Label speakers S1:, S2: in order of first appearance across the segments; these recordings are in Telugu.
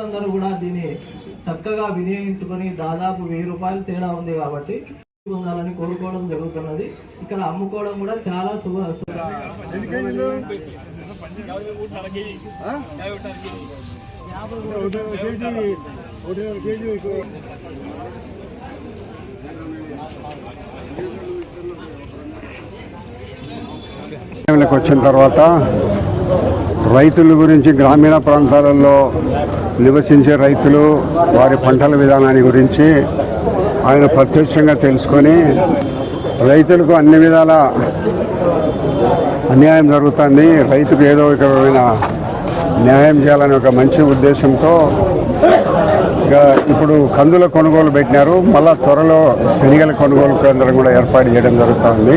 S1: అందరూ కూడా దీన్ని చక్కగా వినియోగించుకొని దాదాపు వెయ్యి రూపాయలు తేడా ఉంది కాబట్టి ఉండాలని కోరుకోవడం జరుగుతున్నది. ఇక్కడ అమ్ముకోవడం కూడా చాలా శుభ శుభ-
S2: వచ్చిన తర్వాత రైతుల గురించి గ్రామీణ ప్రాంతాలలో నివసించే రైతులు వారి పంటల విధానాన్ని గురించి ఆయన ప్రత్యక్షంగా తెలుసుకొని రైతులకు అన్ని విధాల అన్యాయం జరుగుతుంది. రైతుకు ఏదో ఒక న్యాయం చేయాలనే ఒక మంచి ఉద్దేశంతో ఇప్పుడు కందుల కొనుగోలు పెట్టినారు. మళ్ళా త్వరలో శనిగల కొనుగోలు కేంద్రం కూడా ఏర్పాటు చేయడం జరుగుతుంది.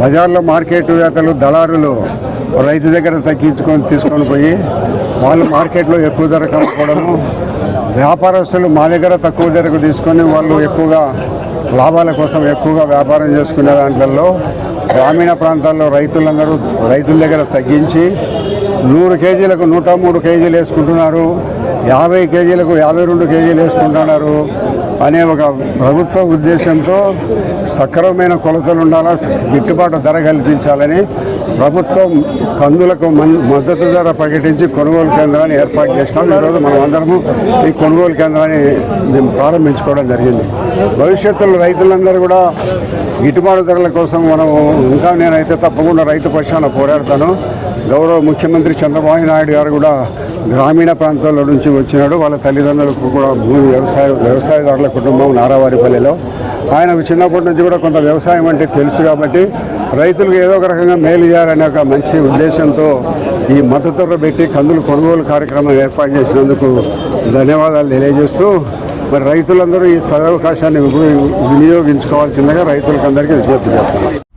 S2: బజార్లో మార్కెట్ వేతలు దళారులు రైతు దగ్గర తగ్గించుకొని తీసుకొని పోయి వాళ్ళు మార్కెట్లో ఎక్కువ ధర అమ్ముకోవడము వ్యాపారస్తులు మా దగ్గర తక్కువ ధరకు తీసుకొని వాళ్ళు ఎక్కువగా లాభాల కోసం ఎక్కువగా వ్యాపారం చేసుకునే దాంట్లో గ్రామీణ ప్రాంతాల్లో రైతులందరూ రైతుల దగ్గర తగ్గించి నూరు కేజీలకు నూట మూడు కేజీలు వేసుకుంటున్నారు. యాభై కేజీలకు యాభై రెండు కేజీలు వేసుకుంటున్నారు అనే ఒక ప్రభుత్వ ఉద్దేశంతో సక్రమమైన కొలతలు ఉండాలా గిట్టుబాటు ధర కల్పించాలని ప్రభుత్వం కందులకు మద్దతు ధర ప్రకటించి కొనుగోలు కేంద్రాన్ని ఏర్పాటు చేసినాం. ఈరోజు మనం అందరము ఈ కొనుగోలు కేంద్రాన్ని మేము ప్రారంభించుకోవడం జరిగింది. భవిష్యత్తులో రైతులందరూ కూడా గిట్టుబాటు ధరల కోసం మనం ఇంకా నేనైతే తప్పకుండా రైతు పక్షాన పోరాడతాను. గౌరవ ముఖ్యమంత్రి చంద్రబాబు నాయుడు గారు కూడా గ్రామీణ ప్రాంతాల్లో నుంచి వచ్చినాడు. వాళ్ళ తల్లిదండ్రులకు కూడా భూమి వ్యవసాయ వ్యవసాయదారుల కుటుంబం నారావారిపల్లిలో. ఆయన చిన్నప్పటి నుంచి కూడా కొంత వ్యవసాయం అంటే తెలుసు కాబట్టి రైతులకు ఏదో ఒక రకంగా మేలు చేయాలనే ఒక మంచి ఉద్దేశంతో ఈ మద్దతు పెట్టి కందులు కొనుగోలు కార్యక్రమం ఏర్పాటు చేసినందుకు ధన్యవాదాలు తెలియజేస్తూ మరి రైతులందరూ ఈ సదవకాశాన్ని వినియోగించుకోవాల్సిందిగా రైతులకు అందరికీ విజ్ఞప్తి చేస్తున్నారు